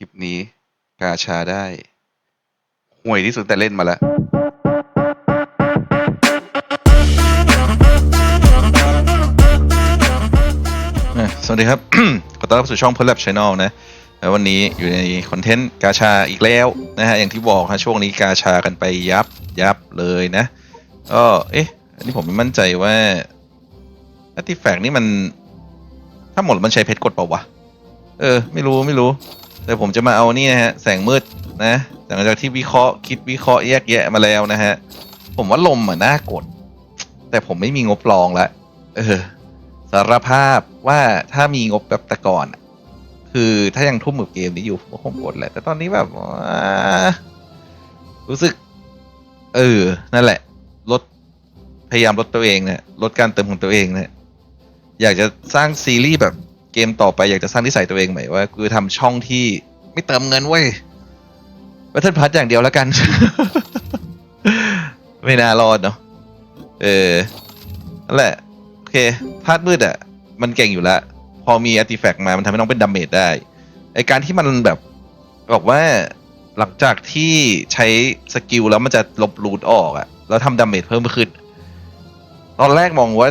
ลิปนี้ กาชาได้ห่วยที่สุดแต่เล่นมาแล้วสวัสดีครับ ขอต้อนรับสู่ช่อง p พ l ล b Channel นะแล้ววันนี้อยู่ในคอนเทนต์กาชาอีกแล้วนะฮะ อย่างที่บอกฮะช่วงนี้กาชากันไปยับยับเลยนะ ก็เอ๊ะ อันนี้ผมไม่มั่นใจว่าอาร์ติแฟกนี่มัน ถ้าหมดมันใช้เพชรกดเปล่าวะ เออ ไม่รู้ไม่รู้ แต่ผมจะมาเอานี่นะฮะแสงมืดนะหลังจากที่วิเคราะห์คิดวิเคราะห์แยกแยะมาแล้วนะฮะ ผมว่าลมอะน่ากด แต่ผมไม่มีงบลองละเออสารภาพว่าถ้ามีงบแบบแต่ก่อนคือถ้ายังทุ่มกับเกมนี้อยู่ผมก็คงกดแหละ แต่ตอนนี้แบบรู้สึก เออ นั่นแหละ ลด พยายามลดตัวเองเนี่ยลดการเติมของตัวเองเนี่ยอยากจะสร้างซีรีส์แบบ เกมต่อไปอยากจะสร้างนิสัยตัวเองใหม่ว่าคือทำช่องที่ไม่เติมเงินเว้ยบัตเทิลพัทอย่างเดียวแล้วกัน ไม่น่ารอดเนาะเออนั่นแหละโอเคธาตุมืดอะ มันเก่งอยู่แล้ว พอมีอาร์ติแฟกต์มามันทำให้น้องเป็นดาเมจได้ไอการที่มันแบบบอกว่าหลังจากที่ใช้สกิลแล้วมันจะลบรูทออกอะแล้วทำดาเมจเพิ่มขึ้น ตอนแรกมองว่า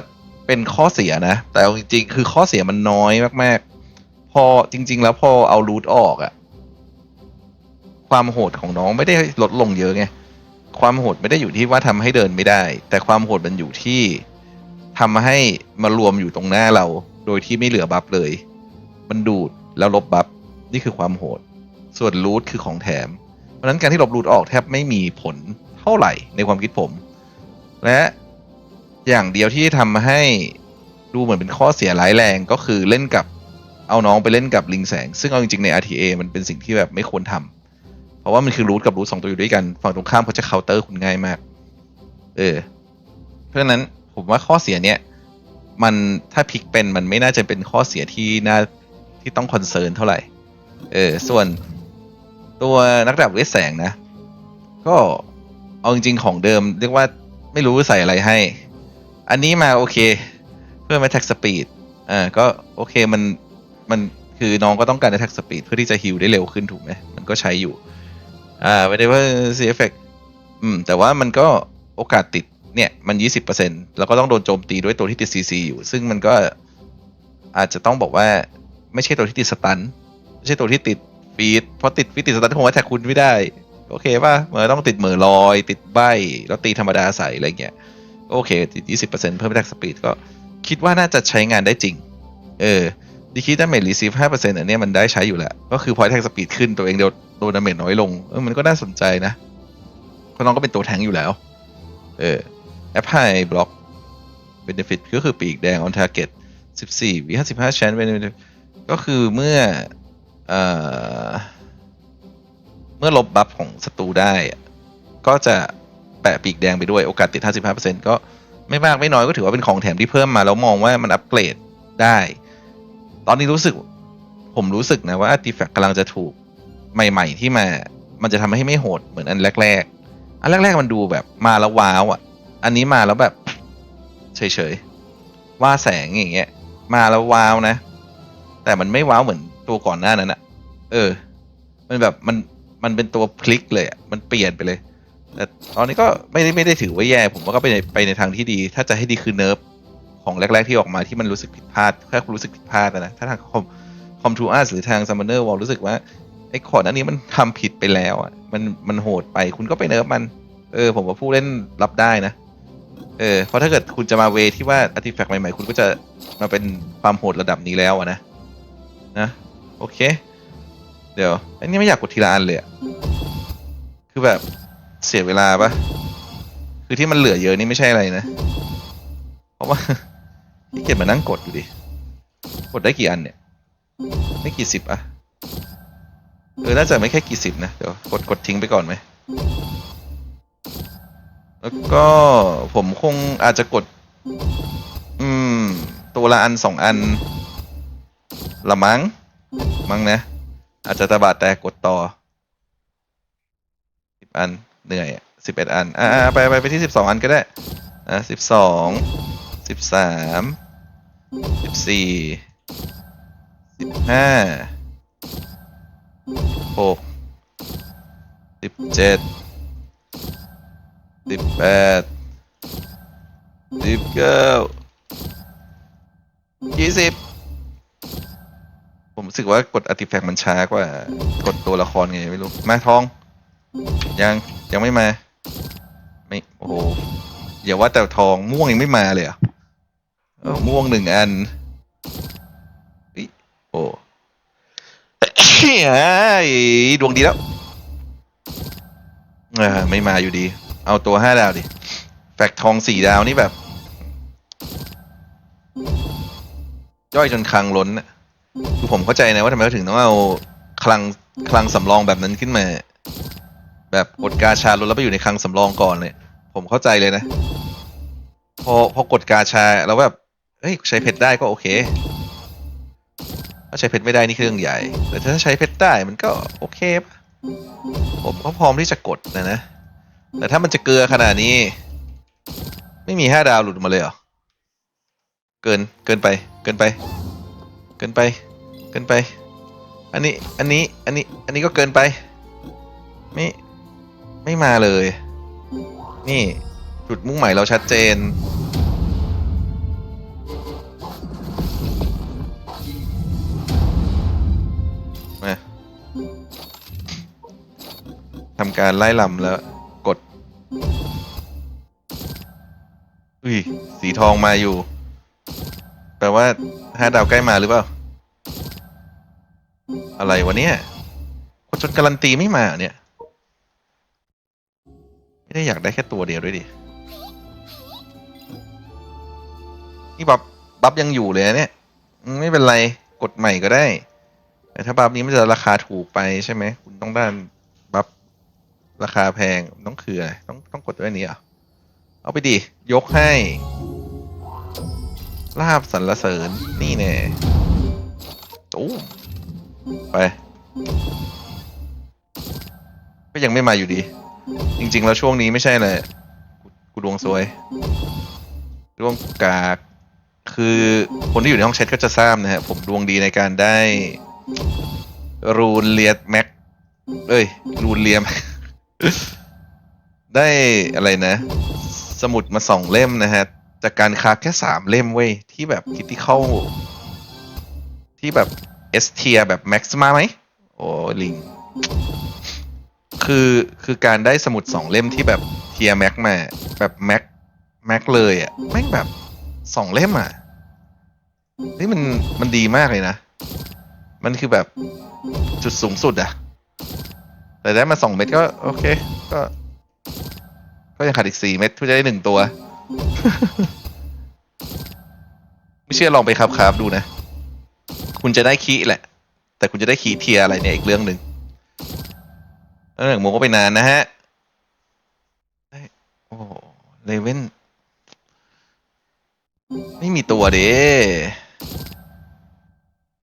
เป็นข้อเสียนะ แต่จริงๆ คือข้อเสียมันน้อยมากๆ พอจริง ๆ แล้วพอเอารูทออกอะความโหดของน้องไม่ได้ลดลงเยอะไงความโหดไม่ได้อยู่ที่ว่าทำให้เดินไม่ได้ แต่ความโหดมันอยู่ที่ทำให้มารวมอยู่ตรงหน้าเรา โดยที่ไม่เหลือบัฟเลย มันดูดแล้วลบบัฟนี่คือความโหด ส่วนรูทคือของแถม เพราะฉะนั้นการที่ลบรูทออกแทบไม่มีผลเท่าไหร่ในความคิดผม และ อย่างเดียวที่ทำให้ดูเหมือนเป็นข้อเสียร้ายแรงก็คือเล่นกับเอาน้องไปเล่นกับลิงแสง ซึ่งเอาจริงๆใน RTA มันเป็นสิ่งที่แบบไม่ควรทำเพราะว่ามันคือรูทกับรูทสองตัวอยู่ด้วยกัน ฝั่งตรงข้ามเขาจะเคาน์เตอร์คุณง่ายมาก เออ เพราะฉะนั้นผมว่าข้อเสียเนี้ยมันถ้าพลิกเป็นมันไม่น่าจะเป็นข้อเสียที่น่าที่ต้องคอนเซิร์นเท่าไหร่ เออ ส่วนตัวนักดาบเวทแสงนะ ก็เอาจริงๆของเดิม เรียกว่าไม่รู้ใส่อะไรให้ อันนี้มาโอเค เพื่อมาแท็กสปีดอ่าก็โอเคมันมันคือน้องก็ต้องการแท็กสปีดเพื่อที่จะฮิลได้เร็วขึ้นถูกไหมมันก็ใช้อยู่ อ่าไม่ได้ว่าเสียเอฟเฟกอืมแต่ว่ามันก็โอกาสติดเนี่ยมันยี่สิบเปอร์เซ็นแล้วก็ต้องโดนโจมตีด้วยตัวที่ติดซีซีอยู่ ซึ่งมันก็อาจจะต้องบอกว่าไม่ใช่ตัวที่ติดสตันไม่ใช่ตัวที่ติดฟีดเพราะติดฟีดติดสตันคงว่าแท็กคุณไม่ได้ โอเคป่ะมันต้องติดเหมือลอย ติดใบแล้วตีธรรมดาใส่อะไรเงี้ย โอเคติดยี่สิบเปอร์เซ็นเพิ่มแท็กสปีดก็คิดว่าน่าจะใช้งานได้จริง เออดีคิดดาเมจรีซีฟห้าเปอร์เซ็นต์อันเนี้ยมันได้ใช้อยู่แล้ว ก็คือพอแท็กสปีดขึ้นตัวเองเดียวโดนดาเมจน้อยลง เออมันก็น่าสนใจนะเพราะน้องก็เป็นตัวแทงอยู่แล้ว เออแอปไฮบล็อกเบนฟิตก็คือปีกแดง on target 14วิ55 chance benefit ก็คือเมื่อเอ่อเมื่อลบบัฟของศัตรูได้ ก็จะ แปะปีกแดงไปด้วยโอกาสติด 55%ก็ไม่มากไม่น้อยก็ถือว่าเป็นของแถมที่เพิ่มมา แล้วมองว่ามันอัปเกรดได้ ตอนนี้รู้สึก ผมรู้สึกนะว่าอาร์ติแฟกกำลังจะถูกใหม่ ๆ ที่มา มันจะทำให้ไม่โหดเหมือนอันแรก ๆ อันแรก ๆ มันดูแบบมาแล้วว้าวอะ อันนี้มาแล้วแบบเฉยๆว่าแสงอย่างเงี้ย มาแล้วว้าวนะ แต่มันไม่ว้าวเหมือนตัวก่อนหน้านั้นอะเออ มันแบบมันมันเป็นตัวพลิกเลยอะมันเปลี่ยนไปเลย แต่ตอนนี้ก็ไม่ได้ไม่ได้ถือว่าแย่ ผมว่าก็ไปในไปในทางที่ดี ถ้าจะให้ดีคือเนิร์ฟของแรก ๆที่ออกมาที่มันรู้สึกผิดพลาดแค่รู้สึกผิดพลาดนะ ถ้าทางคอมคอมทูอาร์หรือทางซัมมอนเนอร์วอลรู้สึกว่าไอ้ขอดอันนี้มันทำผิดไปแล้วอะมันมันโหดไปคุณก็ไปเนิร์ฟมัน เออ ผมว่าผู้เล่นรับได้นะ เออเพราะถ้าเกิดคุณจะมาเวที่ว่าอาร์ติแฟกต์ใหม่ๆ คุณก็จะมาเป็นความโหดระดับนี้แล้วอะนะนะโอเค เดี๋ยวอันนี้ไม่อยากกดทีละอันเลยคือแบบ เสียเวลาปะคือที่มันเหลือเยอะนี่ไม่ใช่อะไรนะ เพราะว่าที่เกียจมานั่งกดอยู่ดิ กดได้กี่อันเนี่ย ไม่กี่สิบอะเออ น่าจะไม่แค่กี่สิบนะ เดี๋ยวกดกดทิ้งไปก่อนไหม แล้วก็ผมคงอาจจะกด อืม ตัวละอันสองอัน ละมั้ง มั้งนะ อาจจะตะบาดแตกกดต่อสิบอัน เหนื่อยสิบเอ็ดอัน อ่าไปไปไปที่สิบสองอันก็ได้ อะสิบสองสิบสามสิบสี่สิบห้าหกสิบเจ็ดสิบแปดสิบเก้ายี่สิบผมรู้สึกว่ากด artifact มันช้ากว่ากดตัวละครไงไม่รู้ มาทอง ยัง ยังไม่มา ไม่ โอ้โหอย่าว่าแต่ทองม่วงยังไม่มาเลยอะเออม่วงหนึ่งอันอิโอ้ยดวงดีแล้วเออไม่มาอยู่ดี เอาตัวห้าดาวดิ แฟกทองสี่ดาวนี่แบบ ย่อยจนคลังล้นนะคือผมเข้าใจนะว่าทำไมเขาถึงต้องเอาคลังคลังสำรองแบบนั้นขึ้นมา แบบกดกาชาล้นแล้วไปอยู่ในคลังสำรองก่อนเลย ผมเข้าใจเลยนะ พอพอกดกาชาแล้วแบบเฮ้ยใช้เพชรได้ก็โอเค ถ้าใช้เพชรไม่ได้นี่คือเรื่องใหญ่ แต่ถ้าใช้เพชรได้มันก็โอเคปะผมก็พร้อมที่จะกดนะนะ แต่ถ้ามันจะเกลือขนาดนี้ ไม่มีห้าดาวหลุดมาเลยเหรอ เกินเกินไป เกินไป เกินไป เกินไป อันนี้ อันนี้ อันนี้ อันนี้ก็เกินไปไม่ ไม่มาเลย นี่ จุดมุ่งหมายเราชัดเจน มาทำการไล่ลำแล้วกด อุ้ย สีทองมาอยู่ แปลว่าห้าดาวใกล้มาหรือเปล่า อะไรวะเนี่ยกดจนการันตีไม่มาเนี่ย ไม่ได้อยากได้แค่ตัวเดียวด้วยดิ นี่บับบับยังอยู่เลยนะเนี่ย ไม่เป็นไรกดใหม่ก็ได้ แต่ถ้าบัฟนี้มันจะราคาถูกไปใช่ไหม คุณต้องด้านบัฟราคาแพงต้องคืออะไรต้องต้องกดด้วยนี้อะเอาไปดิ ยกให้ลาบสรรเสริญนี่แน่ตู้ไป ก็ยังไม่มาอยู่ดี จริง ๆ แล้วช่วงนี้ไม่ใช่เลยกูดวงซวยดวงกากคือคนที่อยู่ในห้องแชทก็จะทราบนะฮะผมดวงดีในการได้ รูนเลียแม็กเอ้ย รูนเลียม ได้อะไรนะ สมุดมาสองเล่มนะฮะ จากการคาแค่สามเล่มเว้ย ที่แบบคิดที่เข้า ที่แบบเอสเทียแบบแม็กซ์มาไหม โอ้ลิง คือคือการได้สมุดสองเล่มที่แบบเทียแม็กมาแบบแม็กแม็กเลยอะ่ะแม่งแบบสองเล่มอะนี่มันมันดีมากเลยนะ มันคือแบบจุดสูงสุดอะแต่ได้มาสองเม็ดก็โอเค ก็ ก็ยังขาดอีกสี่เม็ดเพื่อจะได้หนึ่งตัว ไม่เชื่อลองไปครับครับดูนะ คุณจะได้คีย์แหละ แต่คุณจะได้คีย์เทียอะไรเนี่ยอีกเรื่องหนึ่ง แล้วหนึ่งโมก็ไปนานนะฮะโอ้เลเว่นไม่มีตัวเด้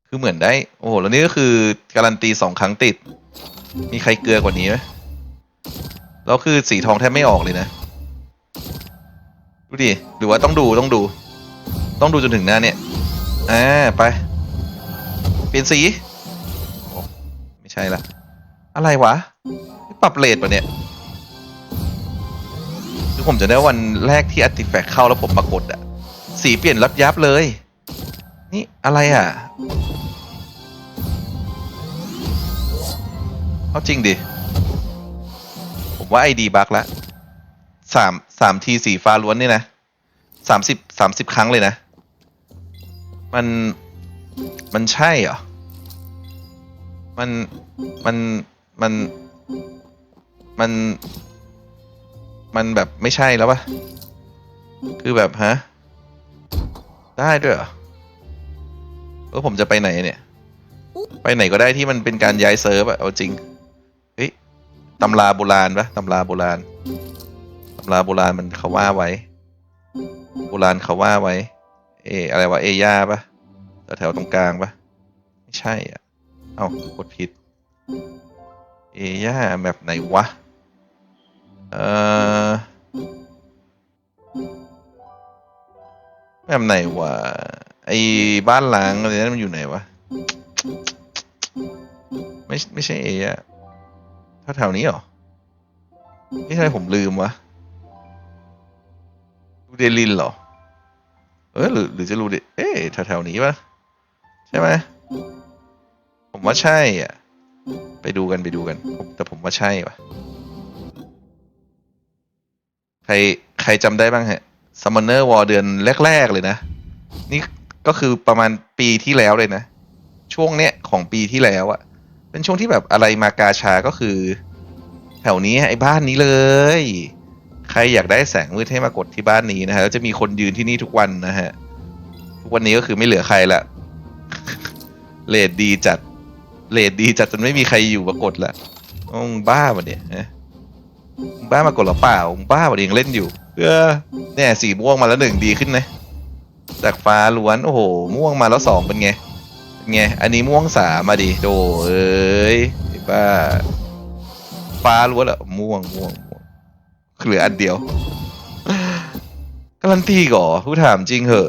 คือเหมือนได้ โอ้โห แล้วนี่ก็คือ การันตีสองครั้งติด มีใครเกลือกว่านี้ไหมแล้วคือสีทองแทบไม่ออกเลยนะ ดูดิ หรือว่าต้องดูต้องดู ต้องดูจนถึงหน้าเนี่ย อ่า ไป เปลี่ยนสีโอ้ไม่ใช่ละ อะไรวะ ปรับเลทปะเนี่ยคือผมจะได้วันแรกที่ Artifact เข้าแล้วผมมากดอะสีเปลี่ยนรับยับเลย นี่อะไรอะเอาจริงดิ ผมว่าไอดีบักละสามสามทีสีฟ้าล้วนนี่นะสามสิบสามสิบครั้งเลยนะ มันมันใช่เหรอ มัน มัน มัน มัน มันแบบไม่ใช่แล้วปะคือแบบฮะ ได้ด้วยเหรอเออผมจะไปไหนเนี่ย ไปไหนก็ได้ที่มันเป็นการย้ายเซิร์ฟอะเอาจริง เฮ้ยตำราโบราณปะตำราโบราณตำราโบราณมันเขาว่าไว้ โบราณเขาว่าไว้ เอ อะไรวะ เอย่าปะแถวตรงกลางปะไม่ใช่อะ เอ้ากดผิด เอย่าแบบไหนวะ เอ่อแบบไหนวะไอ้บ้านหล้างอะไรนั้นมันอยู่ไหนวะไม่ไม่ใช่เออะแถวๆนี้เหรอนี่ทำไมผมลืมวะรูเดลินเหรอ เออหรือหรือจะรูเดเอ๊ะแถวๆนี้ปะใช่ไหมผมว่าใช่อะ ไปดูกันไปดูกันแต่ผมว่าใช่ปะ ใครใครจำได้บ้างฮะ Summoner War เดือนแรก ๆ เลยนะ นี่ก็คือประมาณปีที่แล้วเลยนะ ช่วงเนี้ยของปีที่แล้วอะเป็นช่วงที่แบบอะไรมากาชาก็คือ แถวนี้ไอ้บ้านนี้เลย ใครอยากได้แสงมืดให้มากดที่บ้านนี้นะฮะแล้วจะมีคนยืนที่นี่ทุกวันนะฮะ ทุกวันนี้ก็คือไม่เหลือใครละเลดดีจัดเลดดีจัดจนไม่มีใครอยู่มากดละอ้าวมึงบ้าปะเนี่ยฮะ มึงบ้ามากดหรือเปล่ามึงบ้าปะเนี่ยงเล่นอยู่เออเนี่ยสีม่วงมาแล้วหนึ่งดีขึ้นนะจากฟ้าล้วนโอ้โห ม่วงมาแล้วสองเป็นไงเป็นไงอันนี้ม่วงสามมาดิโดเอ้ยไอ้บ้า ฟ้าล้วนเหรอม่วงม่วงม่วงเหลืออันเดียวการันตีก่อผู้ถามจริงเหอะ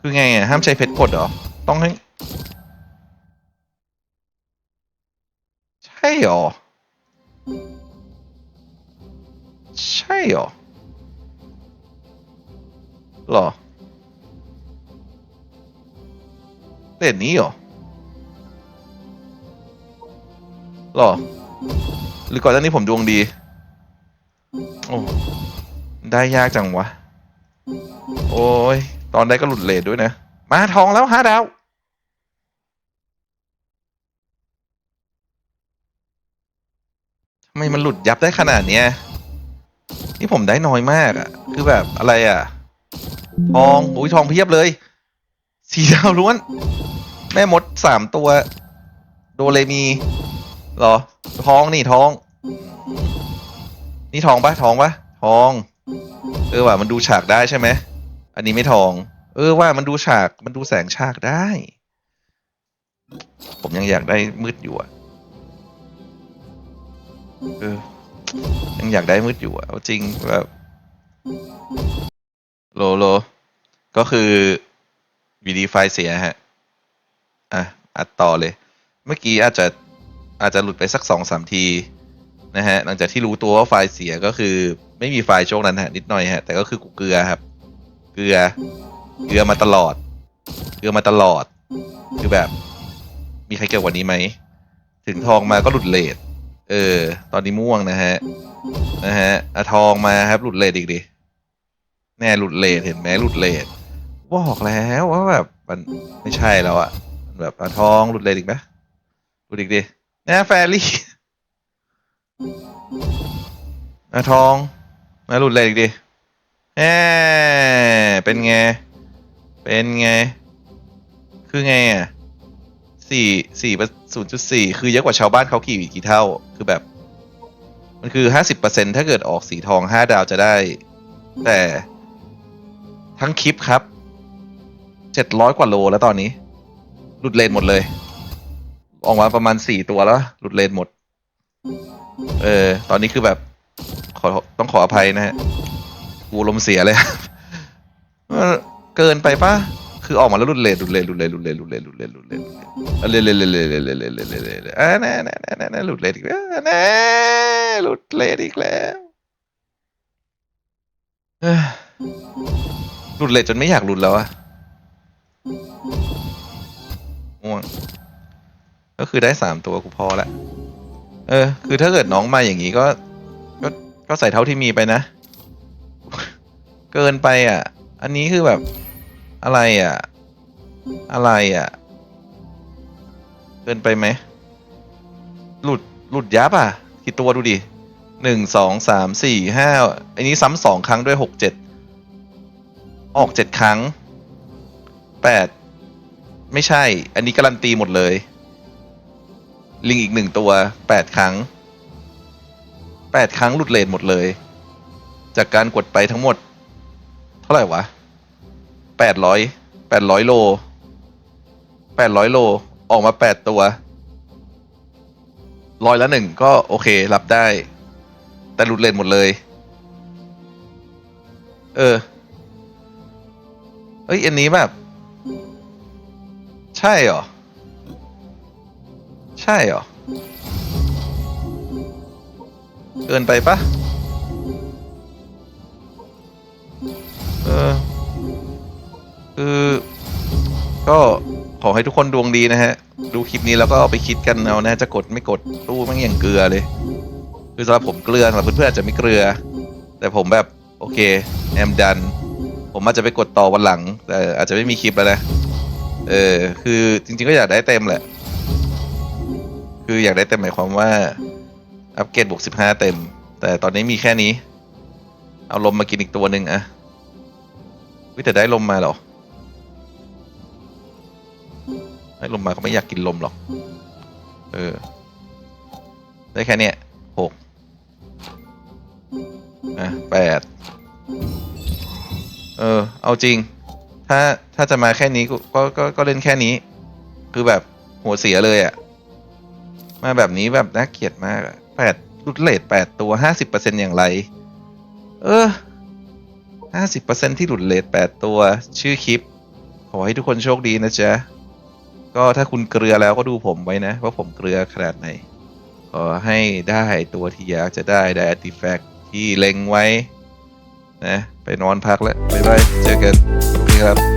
คือไงอะห้ามใช้เพชรกดเหรอ ต้องให้ ใช่หรอ ใช่หรอหรอเด่นนี้หรอหรอหรือก่อนหน้านี้ผมดวงดี โอ้ได้ยากจังวะ โอ้ย ตอนได้ก็หลุดเลทด้วยนะ มาทองแล้วห้าดาว ทำไมมันหลุดยับได้ขนาดเนี้ยนี่ผมได้น้อยมากอะคือแบบอะไรอะทองอุ้ยทองเพียบเลย สีดาวล้วน แม่มดสามตัว โดเรมีเหรอ ทองนี่ทอง นี่ทองปะทองปะทอง เออว่ามันดูฉากได้ใช่ไหมอันนี้ไม่ทอง เออว่ามันดูฉากมันดูแสงฉากได้ ผมยังอยากได้มืดอยู่อะ เออยังอยากได้มืดอยู่อะเอาจริงแบบโลโล ก็คือวีดีไฟเสียฮะ อะ อัดต่อเลย เมื่อกี้อาจจะอาจจะหลุดไปสักสองสามที นะฮะ หลังจากที่รู้ตัวว่าไฟล์เสียก็คือ ไม่มีไฟล์ช่วงนั้นฮะ นิดหน่อยฮะ แต่ก็คือกูเกลือครับ เกลือ เกลือมาตลอด เกลือมาตลอด คือแบบ มีใครเกี่ยวกว่านี้ไหม ถึงทองมาก็หลุดเลท เออ ตอนนี้ม่วงนะฮะ นะฮะอะทองมาครับ หลุดเลทอีกดิ แน่หลุดเลทเห็นไหมหลุดเลทบอกแล้วว่าแบบมันไม่ใช่แล้วอะมันแบบอะทองหลุดเลทอีกไหมหลุดอีกดิแน่แฟรี่อะทอง มาหลุดเลทอีกดิแหมเป็นไง เป็นไง คือไงอะสี่สี่ ศูนย์จุดสี่คือเยอะกว่าชาวบ้านเขากี่กี่เท่า คือแบบ มันคือห้าสิบเปอร์เซ็นถ้าเกิดออกสีทองห้าดาวจะได้ แต่ทั้งคลิปครับเจ็ดร้อยกว่าโลแล้วตอนนี้ หลุดเลนหมดเลย ออกมาประมาณสี่ตัวแล้ว หลุดเลนหมด เออ ตอนนี้คือแบบขอต้องขออภัยนะฮะกูลมเสียเลย เกินไปปะ คือออกมาแล้วหลุดเลนหลุดเลนหลุดเลนหลุดเลนหลุดเลนหลุดเลนหลุดเลนหลุดเลนเลนเลเลนเลเลนเลเลนเลเลนเลนอ่าแน่แน่แน่แน่แน่หลุดเลนอีกแล้วแน่หลุดเลนอีกแล้วเอ้ยหลุดเลนจนไม่อยากหลุดแล้วอะง่วงก็คือได้สามตัวกูพอละเออ คือถ้าเกิดน้องมาอย่างนี้ก็ ก็ก็ใส่เท่าที่มีไปนะ เกินไปอะ อันนี้คือแบบ อะไรอะ อะไรอะ เกินไปไหม หลุด หลุดยับอะ กี่ตัวดูดิหนึ่งสองสามสี่ห้าอันนี้ซ้ำสองครั้งด้วยหกเจ็ด ออกเจ็ดครั้งแปดไม่ใช่ อันนี้การันตีหมดเลย ลิงอีกหนึ่งตัวแปดครั้งแปดครั้งหลุดเลนหมดเลย จากการกดไปทั้งหมด เท่าไหร่วะ แปดร้อยแปดร้อยโลแปดร้อยโลออกมาแปดตัวร้อยละหนึ่งก็โอเครับได้ แต่หลุดเลนหมดเลย เออเอ้ยอันนี้แบบใช่เหรอ ใช่เหรอ เกินไปปะเออ คือ ก็ขอให้ทุกคนดวงดีนะฮะ ดูคลิปนี้แล้วก็เอาไปคิดกันเอานะจะกดไม่กดตู้มันอย่างเกลือเลย คือสำหรับผมเกลือสำหรับเพื่อนๆอาจจะไม่เกลือ แต่ผมแบบโอเคแอมดัน ผมอาจจะไปกดต่อวันหลัง แต่อาจจะไม่มีคลิปแล้วนะ เออ คือจริง ๆ ก็อยากได้เต็มแหละ คืออยากได้เต็มหมายความว่า อัปเกรดบวกสิบห้าเต็ม แต่ตอนนี้มีแค่นี้ เอาลมมากินอีกตัวหนึ่งอะวิแต่ได้ลมมาหรอ ได้ลมมาก็ไม่อยากกินลมหรอก เออ ได้แค่เนี้ยหกอะแปดเออ เอาจริง ถ้าถ้าจะมาแค่นี้ก็ก็ก็เล่นแค่นี้ คือแบบหัวเสียเลยอะ่ะ มาแบบนี้แบบน่าเกลียดมากแปดรุดเลทแปดตัวห้าสิบเปอร์เซ็นอย่างไร เออห้าสิบเปอร์เซ็นที่หลุดเลทแปดตัว ชื่อคลิป ขอให้ทุกคนโชคดีนะจ๊ะ ก็ถ้าคุณเกลือแล้วก็ดูผมไว้นะ ว่าผมเกลือขนาดไหน ขอให้ได้ตัวที่อยากจะได้ได้อาร์ติแฟกที่เล็งไว้นะ ไปนอนพักแล้ว บ๊ายบาย เจอกัน โอเคครับ